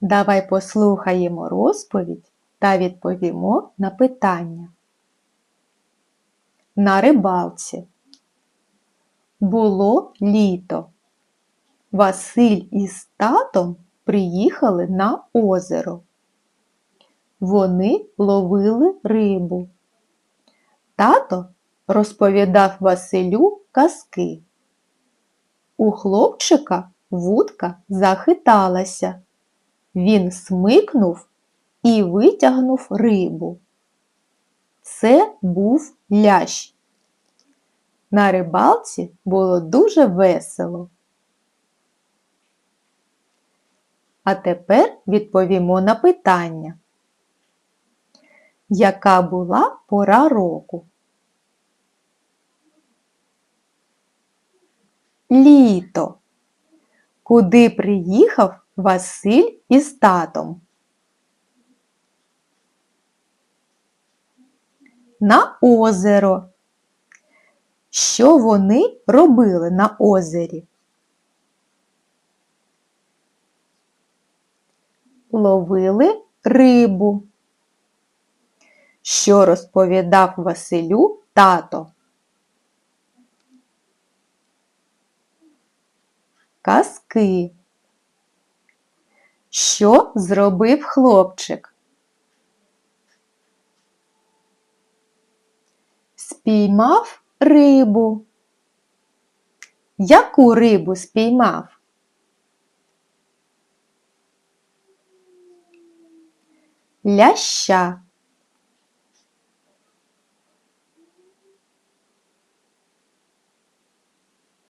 Давай послухаємо розповідь та відповімо на питання. На рибалці. Було літо. Василь із татом приїхали на озеро. Вони ловили рибу. Тато розповідав Василю казки. У хлопчика вудка захиталася. Він смикнув і витягнув рибу. Це був лящ. На рибалці було дуже весело. А тепер відповімо на питання. Яка була пора року? Літо. Куди приїхав Василь із татом? На озеро. Що вони робили на озері? Ловили рибу. Що розповідав Василю тато? Казки. Що зробив хлопчик? Спіймав рибу. Яку рибу спіймав? Ляща.